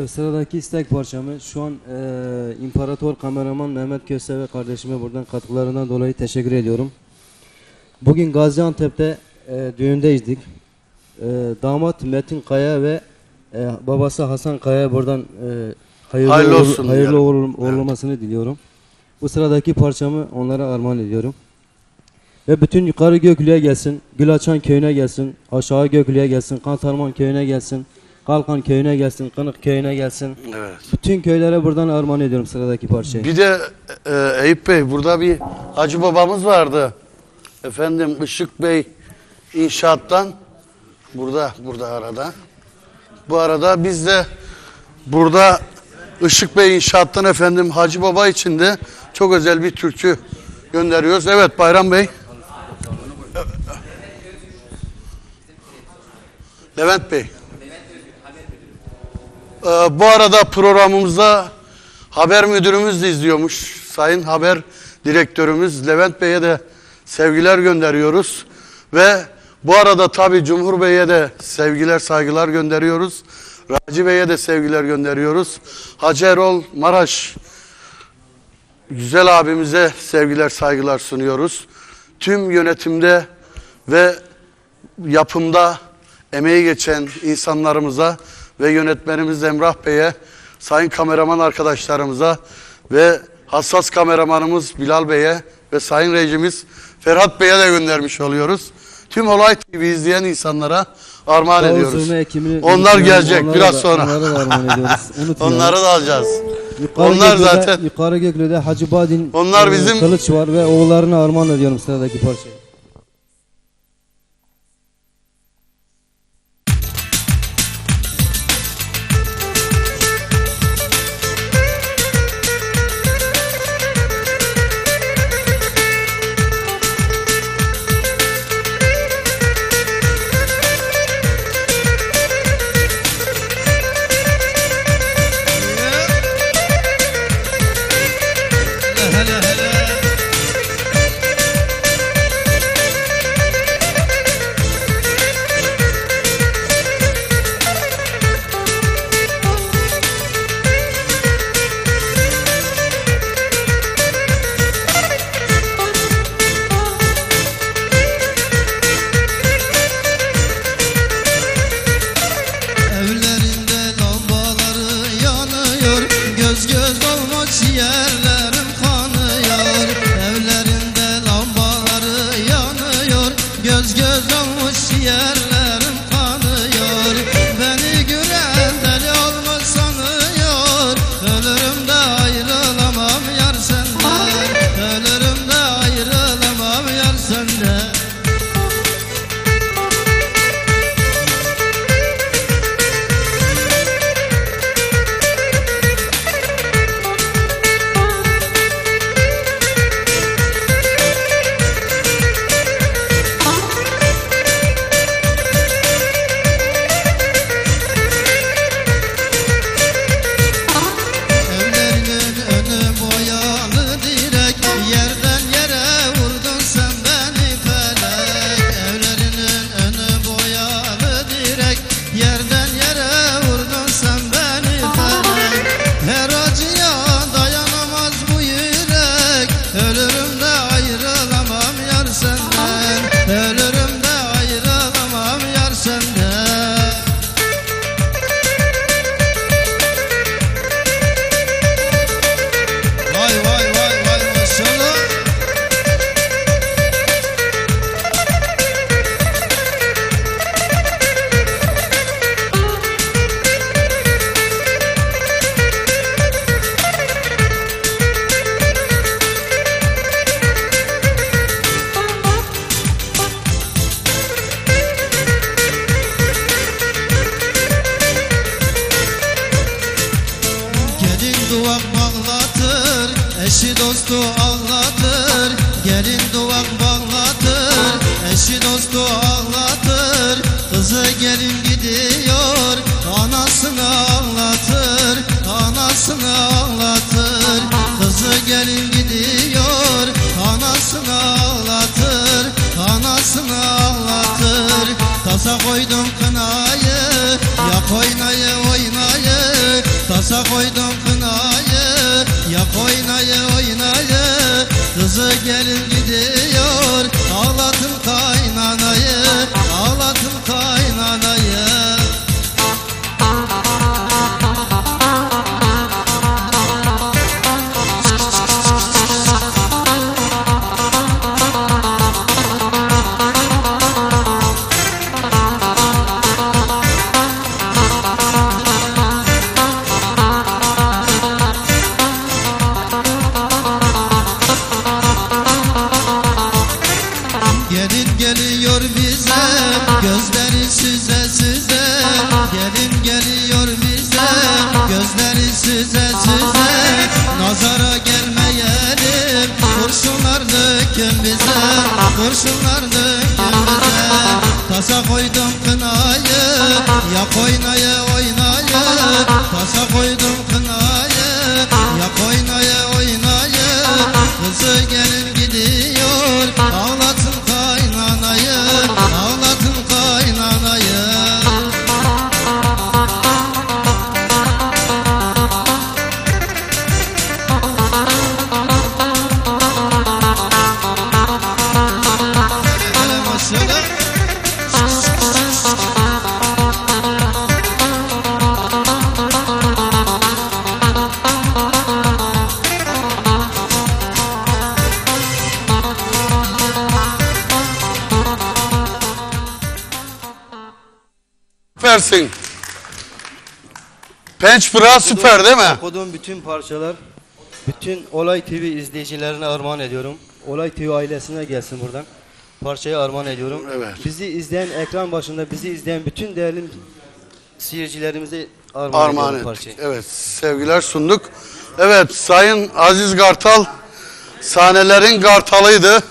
Evet, sıradaki istek parçamı şu an eee İmparator kameraman Mehmet Köse ve kardeşime buradan katkılarından dolayı teşekkür ediyorum. Bugün Gaziantep'te eee düğündeydik. Eee, damat Metin Kaya ve eee, babası Hasan Kaya buradan eee, hayırlı, Hayırlı olsun hayırlı uğurlu- uğurlamasını diliyorum. Bu sıradaki parçamı onlara armağan ediyorum. Ve bütün yukarı Göklü'ye gelsin, Gülaçan köyüne gelsin, aşağı Göklü'ye gelsin, Kantarman köyüne gelsin, Kalkan köyüne gelsin, Kınık köyüne gelsin. Evet. Bütün köylere buradan armağan ediyorum sıradaki parçayı. Bir de e, Eyüp Bey burada bir hacı babamız vardı. Efendim Işık Bey inşaattan burada burada arada. Bu arada biz de burada Işık Bey inşaattan efendim Hacı Baba için de çok özel bir türkü gönderiyoruz. Evet Bayram Bey. Levent Bey. Ee, bu arada programımızda haber müdürümüz de izliyormuş. Sayın haber direktörümüz Levent Bey'e de sevgiler gönderiyoruz. Ve bu arada tabii Cumhur Bey'e de sevgiler saygılar gönderiyoruz. Raci Bey'e de sevgiler gönderiyoruz. Hacı Erol Maraş güzel abimize sevgiler saygılar sunuyoruz. Tüm yönetimde ve yapımda emeği geçen insanlarımıza ve yönetmenimiz Emrah Bey'e, sayın kameraman arkadaşlarımıza ve hassas kameramanımız Bilal Bey'e ve sayın rejimiz Ferhat Bey'e de göndermiş oluyoruz. Tüm Olay TV izleyen insanlara armağan Davul ediyoruz. ekimini Onlar gelecek onlara biraz da- sonra. Onlara da armağan ediyoruz. Unutmayalım. Onları da alacağız. Yukarı onlar Gökle'de- zaten- Yukarı Gökle'de Hacı Badin Onlar e, bizim- Kılıç var ve oğullarına armağan ediyorum sıradaki parçayı. Dostu ağlatır. Gelin duvak bağlatır, eşi dostu ağlatır. Kızı gelin gidiyor, anasını ağlatır, anasını ağlatır. Kızı gelin gidiyor, anasını ağlatır, anasını ağlatır. Tasa koydum kınayı, yak oynayı oynayı Tasa koydum Kızı gelin Kurşunlar dökün bize Tasa koydum kınayı Yak oynayı oynayı. Tasa koydum Süpersin. Penç Pırağı süper değil mi? Okuduğum bütün parçalar bütün Olay TV izleyicilerine armağan ediyorum. Olay TV ailesine gelsin buradan. Parçayı armağan ediyorum. Evet. Bizi izleyen ekran başında bizi izleyen bütün değerli seyircilerimize armağan, Armağan ediyorum parçayı. Evet sevgiler sunduk. Evet Sayın Aziz Kartal sahnelerin kartalıydı.